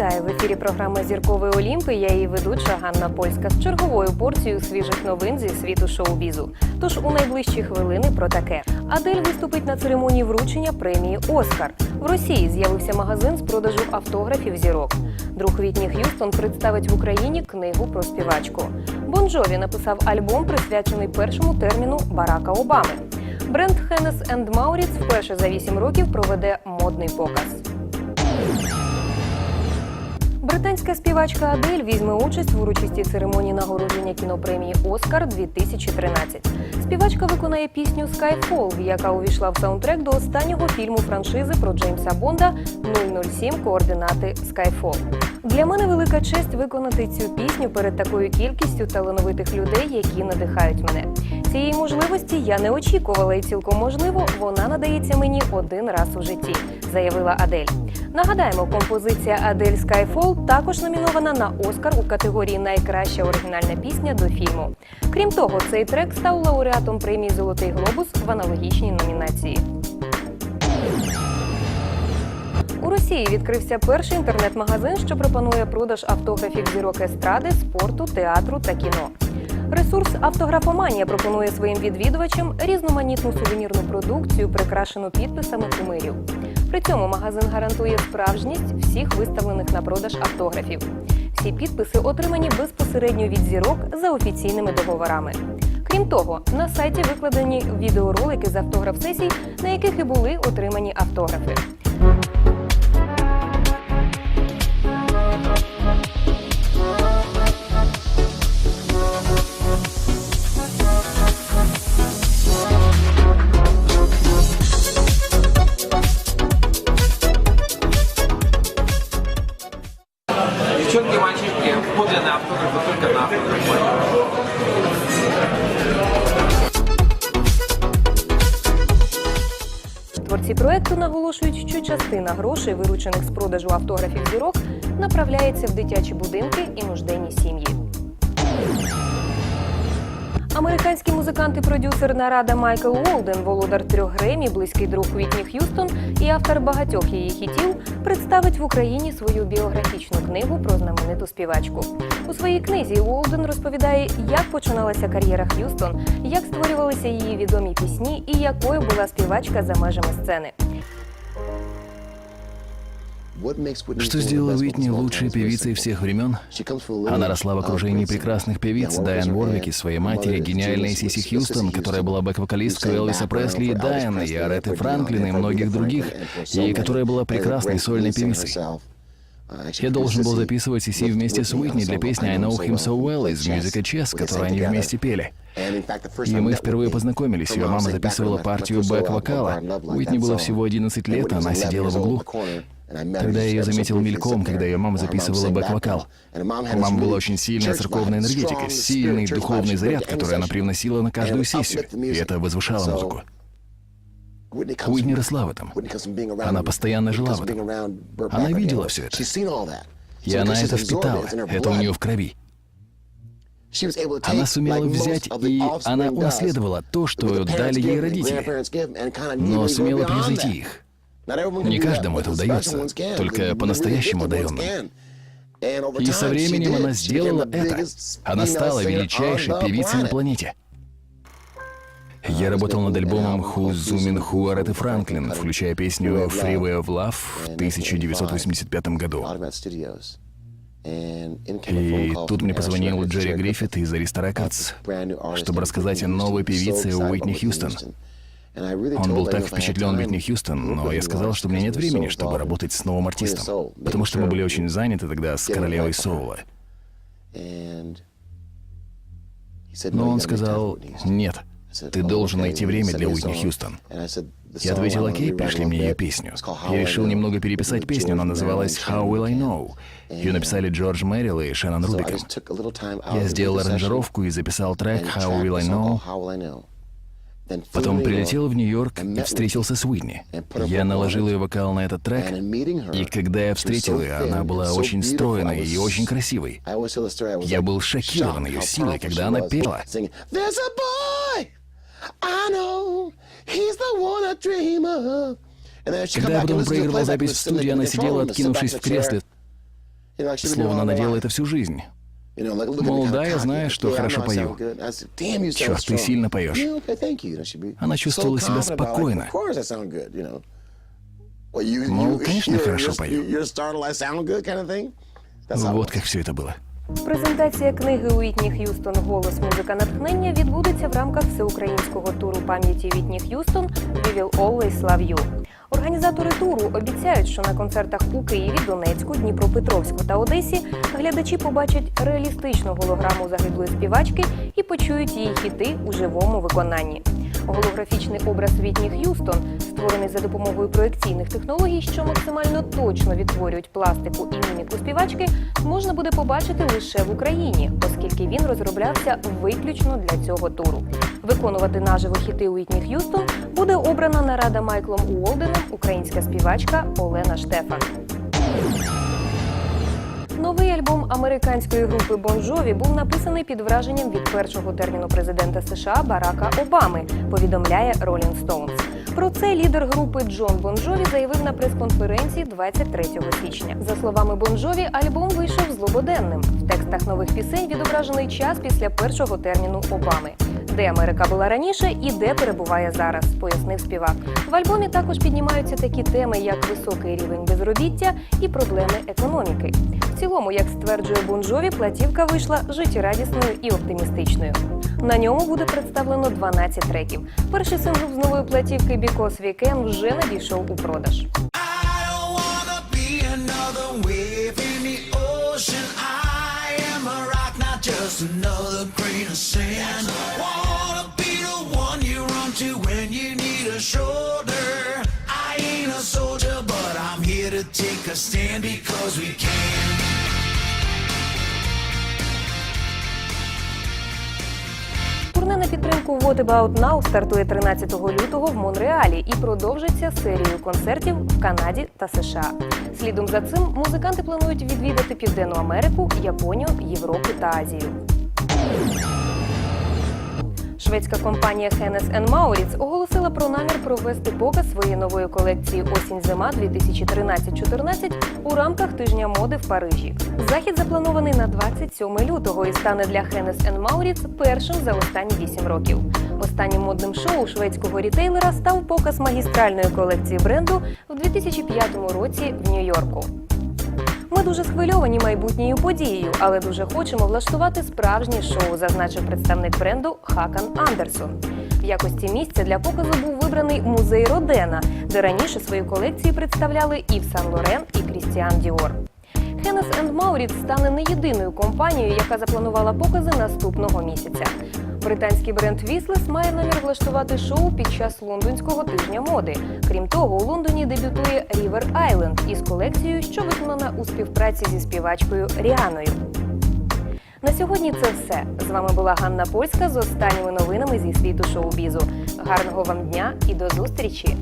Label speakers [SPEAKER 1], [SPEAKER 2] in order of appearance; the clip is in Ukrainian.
[SPEAKER 1] ефірі програми Зірковий Олімпи. Я її ведуча Ганна Польська з черговою порцією свіжих новин зі світу шоу-бізу. Тож у найближчі хвилини про таке. Адель виступить на церемонії вручення премії Оскар. В Росії з'явився магазин з продажу автографів зірок. Друг Вітні Х'юстон представить в Україні книгу про співачку. Бон Джові написав альбом, присвячений першому терміну Барака Обами. Бренд Хеннес Мауріц вперше за 8 років проведе модний показ. Британська співачка Адель візьме участь в урочистій церемонії нагородження кінопремії Оскар 2013. Співачка виконає пісню Skyfall, яка увійшла в саундтрек до останнього фільму франшизи про Джеймса Бонда 007 координати Skyfall. Для мене велика честь виконати цю пісню перед такою кількістю талановитих людей, які надихають мене. Цієї можливості я не очікувала, і цілком можливо, вона надається мені один раз у житті, заявила Адель. Нагадаємо, композиція Адель Skyfall також номінована на Оскар у категорії Найкраща оригінальна пісня до фільму. Крім того, цей трек став лауреатом премії Золотий глобус в аналогічній номінації. У Росії відкрився перший інтернет-магазин, що пропонує продаж автографів зірок естради, спорту, театру та кіно. Ресурс Автографоманія пропонує своїм відвідувачам різноманітну сувенірну продукцію, прикрашену підписами кумирів. При цьому магазин гарантує справжність всіх виставлених на продаж автографів. Всі підписи отримані безпосередньо від зірок за офіційними договорами. Крім того, на сайті викладені відеоролики з автограф-сесій, на яких і були отримані автографи.
[SPEAKER 2] Автограф, только на.
[SPEAKER 1] Творці проекту наголошують, що частина грошей, виручених з продажу автографів зірок, направляється в дитячі будинки і нужденні сім'ї. Американський музикант і продюсер нарада Майкл Уолден, володар трьох Гремі, близький друг Вітні Х'юстон і автор багатьох її хітів, представить в Україні свою біографічну книгу про знамениту співачку. У своїй книзі Уолден розповідає, як починалася кар'єра Х'юстон, як створювалися її відомі пісні і якою була співачка за межами сцени.
[SPEAKER 3] Что сделало Уитни лучшей певицей всех времен? Она росла в окружении прекрасных певиц Дайан Ворвик и своей матери, гениальной Сиси Хьюстон, которая была бэк-вокалисткой Элвиса Пресли и Дайан, и Ареты Франклин и многих других, и которая была прекрасной сольной певицей. Я должен был записывать Сиси вместе с Уитни для песни I Know Him So Well из Music Chess, которую они вместе пели. И мы впервые познакомились. Ее мама записывала партию бэк-вокала. Уитни было всего 11 лет, она сидела в углу. Тогда я ее заметил мельком, когда ее мама записывала бэк-вокал. У мамы была очень сильная церковная энергетика, сильный духовный заряд, который она привносила на каждую сессию, и это возвышало музыку. Уитни росла в этом. Она постоянно жила в этом. Она видела все это. И она это впитала, это у нее в крови. Она сумела взять, и она унаследовала то, что дали ей родители, но сумела превзойти их. Не каждому это удается, только по-настоящему одаренным. И со временем она сделала это. Она стала величайшей певицей на планете. Я работал над альбомом Who's Zooming Who Ареты Франклин, включая песню Freeway of Love в 1985 году. И тут мне позвонил Джерри Гриффит из Ариста Рекордс, чтобы рассказать о новой певице Уитни Хьюстон. Он был так впечатлен Уитни Хьюстон, но я сказал, что у меня нет времени, чтобы работать с новым артистом, потому что мы были очень заняты тогда с королевой Соула. Но он сказал, нет, ты должен найти время для Уитни Хьюстон. Я ответил, окей, пришли мне ее песню. Я решил немного переписать песню, она называлась «How Will I Know?». Ее написали Джордж Мэрил и Шеннон Рубиком. Я сделал аранжировку и записал трек «How Will I Know?». Потом прилетел в Нью-Йорк и встретился с Уитни. Я наложил ее вокал на этот трек, и когда я встретил ее, она была очень стройной и очень красивой. Я был шокирован ее силой, когда она пела. Когда я потом проигрывал запись в студии, она сидела, откинувшись в кресле, словно она делала это всю жизнь.
[SPEAKER 4] Молодая,
[SPEAKER 3] зная, что хорошо пою. Черт, ты сильно поешь. Она чувствовала себя спокойно. Мол, конечно, хорошо пою.
[SPEAKER 4] Ну
[SPEAKER 3] вот как все это было.
[SPEAKER 1] Презентація книги Уітні Х'юстон Голос музика натхнення відбудеться в рамках всеукраїнського туру пам'яті Вітні Х'юстон «We will always love you». Організатори туру обіцяють, що на концертах у Києві, Донецьку, Дніпропетровську та Одесі глядачі побачать реалістичну голограму загиблої співачки і почують її хіти у живому виконанні. Голографічний образ Вітні Х'юстон, створений за допомогою проекційних технологій, що максимально точно відтворюють пластику і міміку співачки, можна буде побачити лише в Україні, оскільки він розроблявся виключно для цього туру. Виконувати наживо хіти Уітні Х'юстон буде обрана нарада Майклом Уолденом українська співачка Олена Штефан. Новий альбом американської групи Bon був написаний під враженням від першого терміну президента США Барака Обами. Повідомляє Rolling Stones. Про це лідер групи Джон Бон Джові заявив на прес-конференції 23 січня. За словами Бон Джові, альбом вийшов злободенним. В текстах нових пісень відображений час після першого терміну Обами. Де Америка була раніше і де перебуває зараз, пояснив співак. В альбомі також піднімаються такі теми, як високий рівень безробіття і проблеми економіки. В цілому, як стверджує Бонжові, платівка вийшла життєрадісною і оптимістичною. На ньому буде представлено 12 треків. Перший сингл з нової платівки Because We вже надійшов у продаж.
[SPEAKER 5] Another grain of sand. To stand because we can.
[SPEAKER 1] Турне на підтримку What About Now стартує 13 лютого в Монреалі і продовжиться серією концертів в Канаді та США. Слідом за цим музиканти планують відвідати Південну Америку, Японію, Європу та Азію. Шведська компанія Hennes Mauritz оголосила про намір провести показ своєї нової колекції Осінь-зима 2013-14 у рамках тижня моди в Парижі. Захід запланований на 27 лютого і стане для Hennes Mauritz першим за останні 8 років. Останнім модним шоу шведського рітейлера став показ магістральної колекції бренду в 2005 році в Нью-Йорку. Ми дуже схвильовані майбутньою подією, але дуже хочемо влаштувати справжнє шоу, зазначив представник бренду Хакан Андерсон. В якості місця для показу був вибраний музей Родена, де раніше свої колекції представляли Ів Сан Лорен і Крістіан Діор. Хеннес енд Мауріц стане не єдиною компанією, яка запланувала покази наступного місяця. Британський бренд Віслес має намір влаштувати шоу під час лондонського тижня моди. Крім того, у Лондоні дебютує River Island із колекцією, що виконана у співпраці зі співачкою Ріаною. На сьогодні це все. З вами була Ганна Польська з останніми новинами зі світу шоу-бізу. Гарного вам дня і до зустрічі!